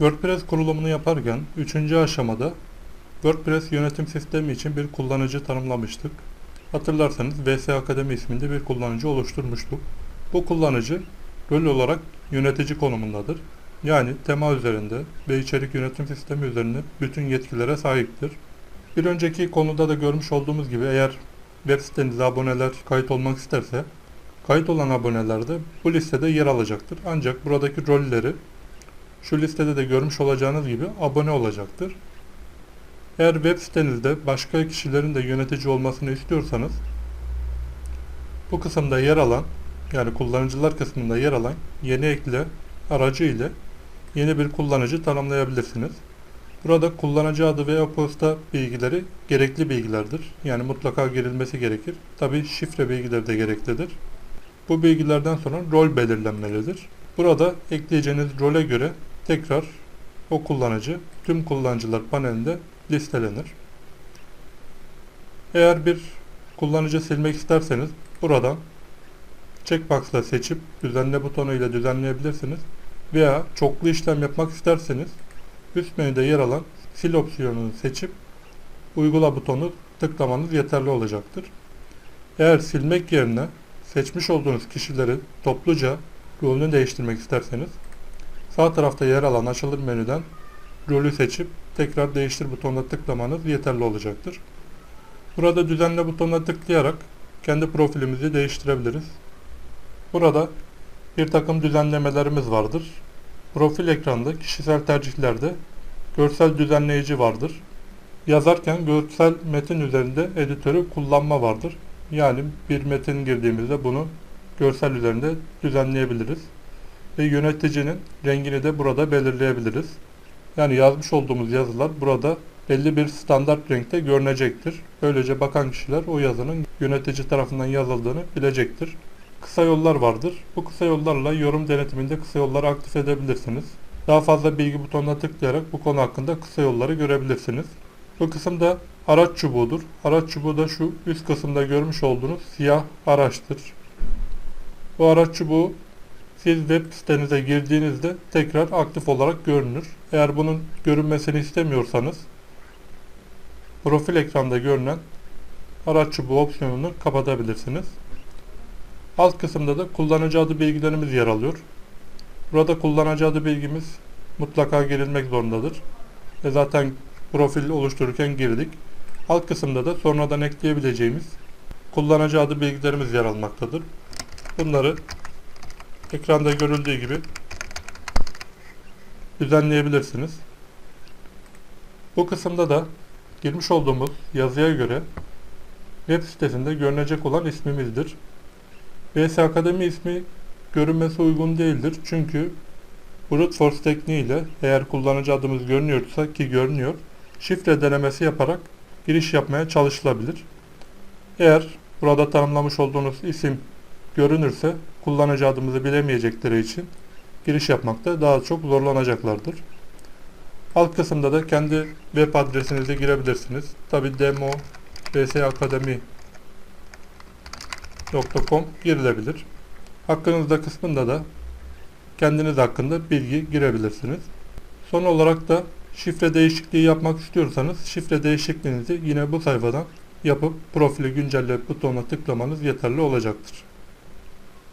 WordPress kurulumunu yaparken 3. aşamada WordPress yönetim sistemi için bir kullanıcı tanımlamıştık. Hatırlarsanız VS Akademi isminde bir kullanıcı oluşturmuştuk. Bu kullanıcı rol olarak yönetici konumundadır. Yani tema üzerinde ve içerik yönetim sistemi üzerinde bütün yetkilere sahiptir. Bir önceki konuda da görmüş olduğumuz gibi eğer web sitenize aboneler kayıt olmak isterse kayıt olan aboneler de bu listede yer alacaktır. Ancak buradaki rolleri şu listede de görmüş olacağınız gibi abone olacaktır. Eğer web sitenizde başka kişilerin de yönetici olmasını istiyorsanız bu kısımda yer alan yani kullanıcılar kısmında yer alan yeni ekle aracı ile yeni bir kullanıcı tanımlayabilirsiniz. Burada kullanıcı adı ve e-posta bilgileri gerekli bilgilerdir. Yani mutlaka girilmesi gerekir. Tabi şifre bilgileri de gereklidir. Bu bilgilerden sonra rol belirlenmelidir. Burada ekleyeceğiniz role göre tekrar o kullanıcı tüm kullanıcılar panelinde listelenir. Eğer bir kullanıcı silmek isterseniz buradan checkbox'la seçip düzenle butonu ile düzenleyebilirsiniz. Veya çoklu işlem yapmak isterseniz üst menüde yer alan sil opsiyonunu seçip uygula butonu tıklamanız yeterli olacaktır. Eğer silmek yerine seçmiş olduğunuz kişileri topluca rolünü değiştirmek isterseniz sağ tarafta yer alan açılır menüden rolü seçip tekrar değiştir butonuna tıklamanız yeterli olacaktır. Burada düzenle butonuna tıklayarak kendi profilimizi değiştirebiliriz. Burada bir takım düzenlemelerimiz vardır. Profil ekranda kişisel tercihlerde görsel düzenleyici vardır. Yazarken görsel metin üzerinde editörü kullanma vardır. Yani bir metin girdiğimizde bunu görsel üzerinde düzenleyebiliriz. Ve yöneticinin rengini de burada belirleyebiliriz. Yani yazmış olduğumuz yazılar burada belli bir standart renkte görünecektir. Böylece bakan kişiler o yazının yönetici tarafından yazıldığını bilecektir. Kısa yollar vardır. Bu kısa yollarla yorum denetiminde kısa yolları aktif edebilirsiniz. Daha fazla bilgi butonuna tıklayarak bu konu hakkında kısa yolları görebilirsiniz. Bu kısımda araç çubuğudur. Araç çubuğu da şu üst kısımda görmüş olduğunuz siyah araçtır. Bu araç çubuğu siz web sitenize girdiğinizde tekrar aktif olarak görünür. Eğer bunun görünmesini istemiyorsanız profil ekranda görünen araç çubuğu opsiyonunu kapatabilirsiniz. Alt kısımda da kullanıcı adı bilgilerimiz yer alıyor. Burada kullanıcı adı bilgimiz mutlaka girilmek zorundadır. Ve zaten profil oluştururken girdik. Alt kısımda da sonradan ekleyebileceğimiz kullanıcı adı bilgilerimiz yer almaktadır. Bunları ekranda görüldüğü gibi düzenleyebilirsiniz. Bu kısımda da girmiş olduğumuz yazıya göre web sitesinde görünecek olan ismimizdir. VS Akademi ismi görünmesi uygun değildir. Çünkü brute force tekniğiyle eğer kullanıcı adımız görünüyorsa ki görünüyor, şifre denemesi yaparak giriş yapmaya çalışılabilir. Eğer burada tanımlamış olduğunuz isim görünürse kullanıcı adımızı bilemeyecekleri için giriş yapmakta daha çok zorlanacaklardır. Alt kısımda da kendi web adresinizi girebilirsiniz. Tabi demo vsakademi.com girilebilir. Hakkınızda kısmında da kendiniz hakkında bilgi girebilirsiniz. Son olarak da şifre değişikliği yapmak istiyorsanız şifre değişikliğinizi yine bu sayfadan yapıp profili güncelle butonuna tıklamanız yeterli olacaktır.